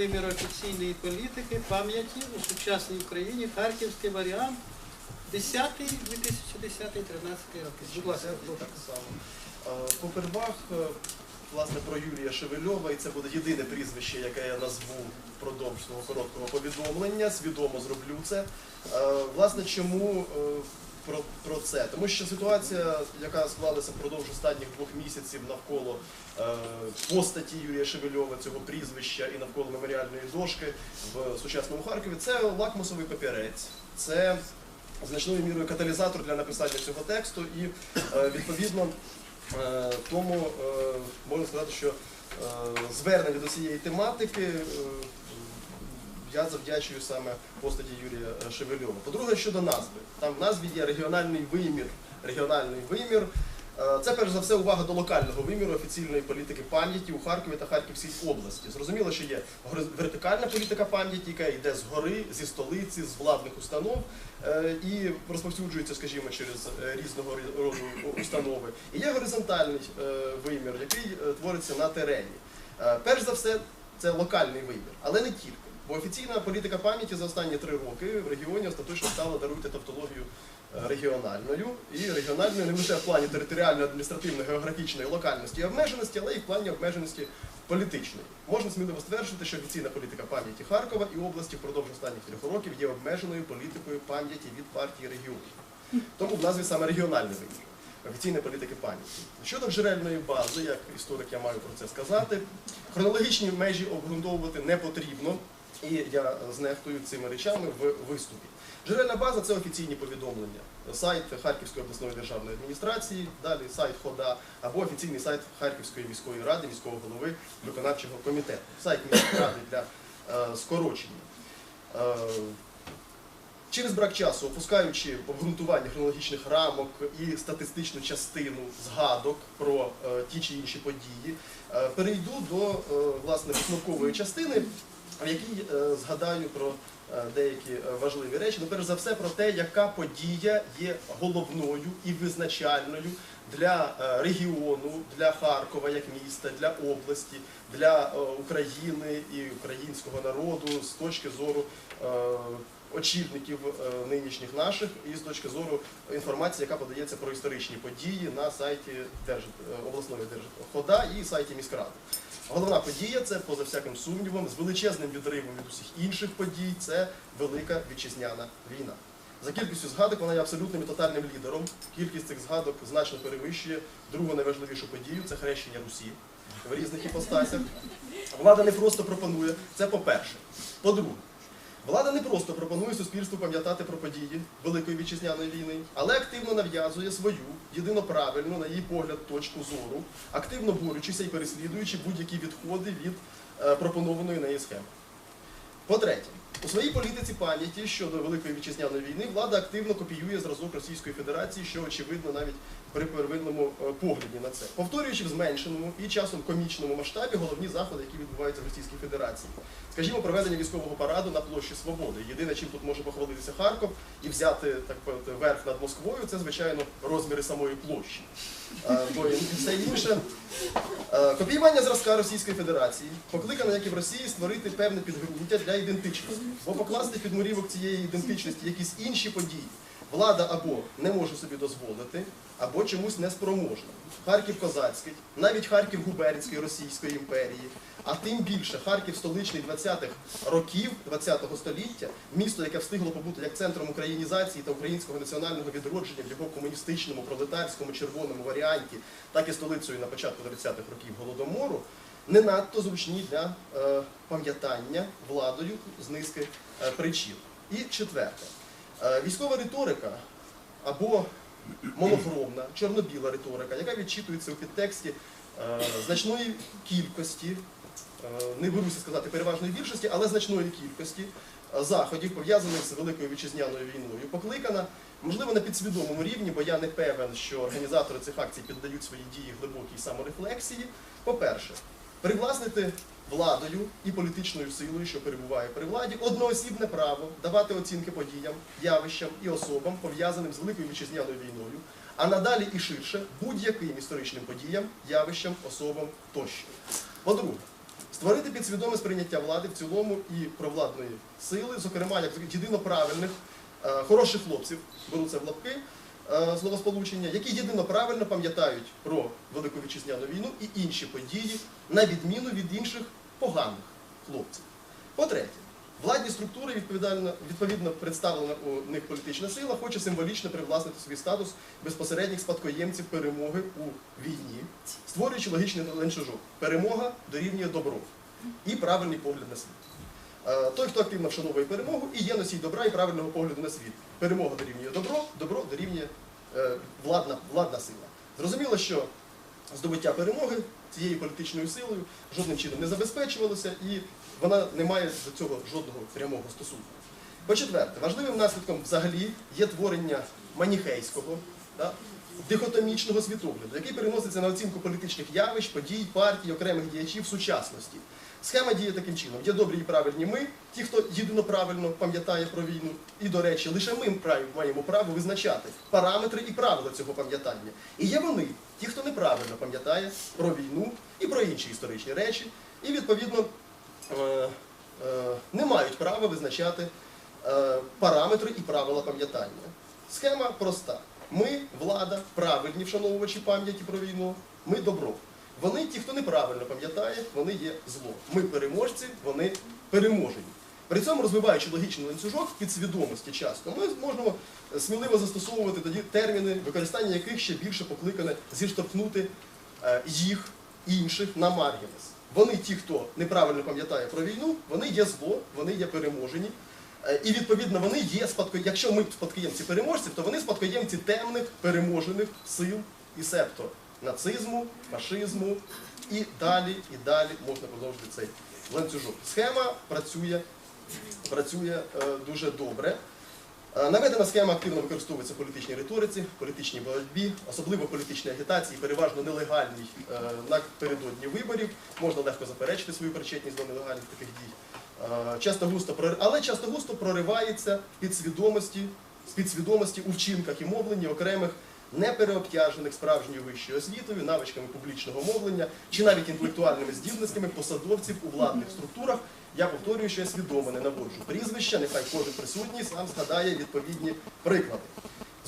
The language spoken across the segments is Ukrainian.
Вимір офіційної політики, пам'яті у сучасній Україні, харківський варіант, 10 2010 13 роки. Будь ласка, Так само. Е, Попервах, е, власне, про Юрія Шевельова, і це буде єдине прізвище, яке я назву впродовж свого короткого повідомлення. Свідомо зроблю це. Е, Власне, чому е, про, про це? Тому що ситуація, яка склалася впродовж останніх двох місяців навколо е, постаті Юрія Шевельова, цього прізвища і навколо меморіальної дошки в сучасному Харкові, це лакмусовий папірець. Це значною мірою каталізатор для написання цього тексту, і е, відповідно е, тому е, можна сказати, що е, звернення до цієї тематики е, я завдячую саме постаті Юрія е, Шевельова. По-друге, щодо назви, там в назві є регіональний вимір. Регіональний вимір. Е, Це перш за все увага до локального виміру офіційної політики пам'яті у Харкові та Харківській області. Зрозуміло, що є вертикальна політика пам'яті, яка йде згори, зі столиці, з владних установ е, і розповсюджується, скажімо, через різного роду установи. І є горизонтальний вимір, який твориться на терені. Перш за все, це локальний вимір, але не тільки. Бо офіційна політика пам'яті за останні три роки в регіоні остаточно стала даруйте тавтологію е, регіональною. І регіональною не лише в плані територіальної, адміністративної, географічної локальності і обмеженості, але й в плані обмеженості політичної. Можна сміливо стверджувати, що офіційна політика пам'яті Харкова і області впродовж останніх трьох років є обмеженою політикою пам'яті від партії регіонів. Тому в назві саме регіональний вимір. Офіційної політики пам'яті. Щодо джерельної бази, як історик я маю про це сказати, хронологічні межі обґрунтовувати не потрібно, і я знехтую цими речами в виступі. Джерельна база це офіційні повідомлення. Сайт Харківської обласної державної адміністрації, далі сайт ХОДА або офіційний сайт Харківської міської ради, міського голови виконавчого комітету. Сайт міської ради для е, скорочення. Е, Через брак часу, опускаючи обґрунтування хронологічних рамок і статистичну частину згадок про е, ті чи інші події, е, перейду до е, власне висновкової частини, в якій е, згадаю про е, деякі е, важливі речі. Ну, перш за все, про те, яка подія є головною і визначальною для регіону, для Харкова як міста, для області, для України і українського народу з точки зору. очільників нинішніх наших і з точки зору інформації, яка подається про історичні події на сайті Держ... обласної Держхода і сайті міськради. Головна подія це, поза всяким сумнівом, з величезним відривом від усіх інших подій, це Велика Вітчизняна війна. За кількістю згадок вона є абсолютним і тотальним лідером. Кількість цих згадок значно перевищує другу найважливішу подію це хрещення Русі в різних іпостасях. Влада не просто пропонує, це по-перше. По-друге, Влада не просто пропонує суспільству пам'ятати про події Великої вітчизняної війни, але активно нав'язує свою, єдино правильну, на її погляд, точку зору, активно борючися і переслідуючи будь-які відходи від е, пропонованої неї схеми. По-третє, у своїй політиці пам'яті щодо Великої вітчизняної війни влада активно копіює зразок Російської Федерації, що очевидно навіть при первинному е, погляді на це, повторюючи в зменшеному і часом комічному масштабі головні заходи, які відбуваються в Російській Федерації. Скажімо, проведення військового параду на площі Свободи. Єдине, чим тут може похвалитися Харков і взяти так би, верх над Москвою, це звичайно розміри самої площі. Е, Бо і все інше Е, Копіювання зразка Російської Федерації покликано, як і в Росії, створити певне підґрунтя для ідентичності, бо покласти під мурівок цієї ідентичності якісь інші події. Влада або не може собі дозволити, або чомусь неспроможна. Харків козацький, навіть Харків губернський Російської імперії, а тим більше Харків столичний 20-х років 20-го століття, місто, яке встигло побути як центром українізації та українського національного відродження в його комуністичному, пролетарському, червоному варіанті, так і столицею на початку 30-х років Голодомору, не надто зручні для е, пам'ятання владою з низки е, причин. І четверте, е, військова риторика або монохромна, чорно-біла риторика, яка відчитується у підтексті значної кількості, не беруся сказати переважної більшості, але значної кількості заходів, пов'язаних з Великою вітчизняною війною, покликана, можливо, на підсвідомому рівні, бо я не певен, що організатори цих акцій піддають свої дії глибокій саморефлексії. По-перше, привласнити владою і політичною силою, що перебуває при владі, одноосібне право давати оцінки подіям, явищам і особам, пов'язаним з Великою вітчизняною війною, а надалі і ширше будь-яким історичним подіям, явищам, особам тощо. По-друге, Створити підсвідоме сприйняття влади в цілому і провладної сили, зокрема, як єдино правильних, е, хороших хлопців, беру це в лапки, словосполучення, які єдино правильно пам'ятають про Велику Вітчизняну війну і інші події, на відміну від інших поганих хлопців. По-третє, владні структури, відповідно представлена у них політична сила, хоче символічно привласнити свій статус безпосередніх спадкоємців перемоги у війні, створюючи логічний ланцюжок. Перемога дорівнює добро і правильний погляд на світ. Е, Той, хто активно вшановує перемогу, і є носій добра і правильного погляду на світ. Перемога дорівнює добро, добро дорівнює е, владна, владна сила. Зрозуміло, що здобуття перемоги цією політичною силою жодним чином не забезпечувалося, і вона не має до цього жодного прямого стосунку. По-четверте, важливим наслідком взагалі є творення маніхейського, да, дихотомічного світогляду, який переноситься на оцінку політичних явищ, подій, партій, окремих діячів сучасності. Схема діє таким чином: є добрі і правильні ми, ті, хто єдино правильно пам'ятає про війну. І, до речі, лише ми маємо право визначати параметри і правила цього пам'ятання. І є вони, ті, хто неправильно пам'ятає про війну і про інші історичні речі, і відповідно е, е, не мають права визначати е, параметри і правила пам'ятання. Схема проста. Ми, влада, правильні вшановувачі пам'яті про війну, ми добро. Вони, ті, хто неправильно пам'ятає, вони є зло. Ми переможці, вони переможені. При цьому розвиваючи логічний ланцюжок підсвідомості часто, ми зможемо сміливо застосовувати тоді терміни, використання яких ще більше покликане зіштовхнути е, їх інших на маргінес. Вони ті, хто неправильно пам'ятає про війну, вони є зло, вони є переможені. Е, І відповідно вони є спадко... Якщо ми спадкоємці переможців, то вони спадкоємці темних переможених сил і септо нацизму, фашизму і далі, і далі можна продовжити цей ланцюжок. Схема працює, працює е, дуже добре. Е, Наведена схема активно використовується в політичній риториці, політичній боротьбі, особливо політичній агітації, переважно нелегальній е, напередодні виборів. Можна легко заперечити свою причетність до нелегальних таких дій. Е, Часто густо але часто густо проривається підсвідомості, підсвідомості у вчинках і мовленні окремих непереобтяжених справжньою вищою освітою, навичками публічного мовлення чи навіть інтелектуальними здібностями посадовців у владних структурах. Я повторюю, що я свідомо не наводжу прізвища, нехай кожен присутній сам згадає відповідні приклади.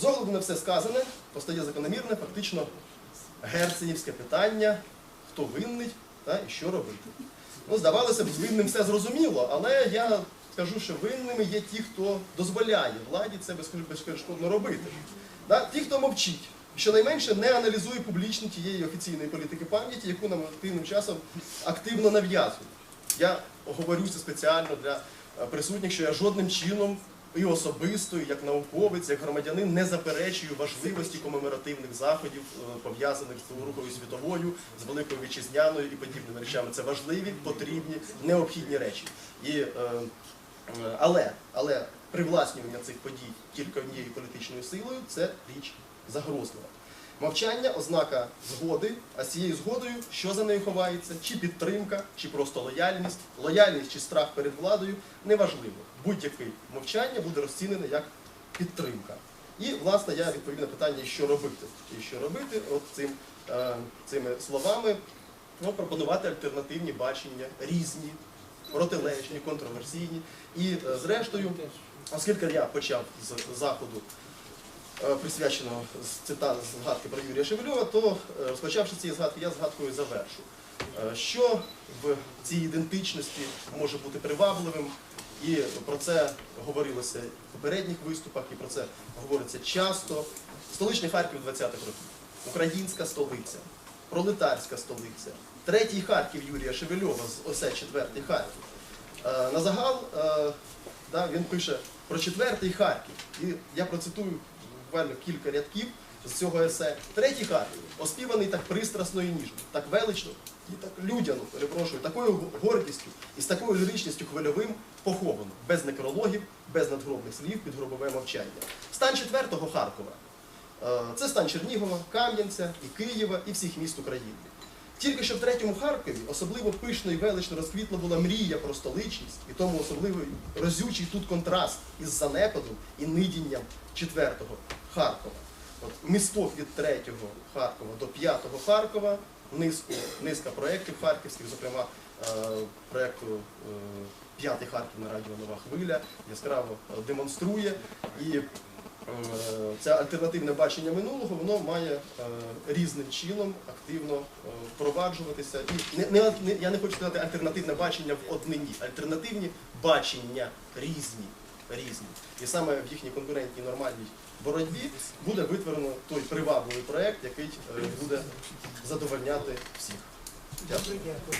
З огляду на все сказане, постає закономірне, фактично герценівське питання, хто винний та і що робити. Ну, здавалося б, винним все зрозуміло, але я скажу, що винними є ті, хто дозволяє владі це безпереш- безперешкодно робити. Да? Ті, хто мовчить, щонайменше не аналізує публічно тієї офіційної політики пам'яті, яку нам активним часом активно нав'язують. Я говорю це спеціально для е, присутніх, що я жодним чином і особисто, як науковець, як громадянин не заперечую важливості комеморативних заходів, е, пов'язаних з Другою світовою, з Великою Вітчизняною і подібними речами. Це важливі, потрібні, необхідні речі. І, е, е, але, але привласнювання цих подій тільки однією політичною силою це річ загрозлива. Мовчання ознака згоди, а з цією згодою що за нею ховається? Чи підтримка, чи просто лояльність, лояльність чи страх перед владою неважливо. Будь-яке мовчання буде розцінене як підтримка. І, власне, я відповів на питання, що робити. І що робити, от цим, е, цими словами ну, пропонувати альтернативні бачення, різні, протилежні, контроверсійні. І, е, зрештою, оскільки я почав з заходу е, присвяченого з цитат згадки про Юрія Шевельова, то розпочавши ці згадки, я згадкою завершу. Що в цій ідентичності може бути привабливим, і про це говорилося в попередніх виступах, і про це говориться часто. Столичний Харків 20-х років, українська столиця, пролетарська столиця, третій Харків Юрія Шевельова з осе четвертий Харків. Е, На загал е, він пише про четвертий Харків. І я процитую буквально кілька рядків з цього есе. Третій Харків, оспіваний так пристрасно і ніжно, так велично і так людяно, перепрошую, такою гордістю і з такою ліричністю хвильовим поховано, без некрологів, без надгробних слів, під гробове мовчання. Стан четвертого Харкова. Е, Це стан Чернігова, Кам'янця і Києва і всіх міст України. Тільки що в третьому Харкові особливо пишно і велично розквітла була мрія про столичність, і тому особливий розючий тут контраст із занепадом і нидінням четвертого Харкова. От місток від третього Харкова до п'ятого Харкова, низку, низка проєктів харківських, зокрема проєкту е, П'ятий Харків на радіо Нова Хвиля яскраво е, демонструє. І е, це альтернативне бачення минулого, воно має е, різним чином активно е, впроваджуватися. І не, не, не- я не хочу сказати альтернативне бачення в однині, альтернативні бачення різні. Різні. І саме в їхній конкурентній нормальній боротьбі буде витворено той привабливий проєкт, який е, буде задовольняти всіх. Дякую. Дякую.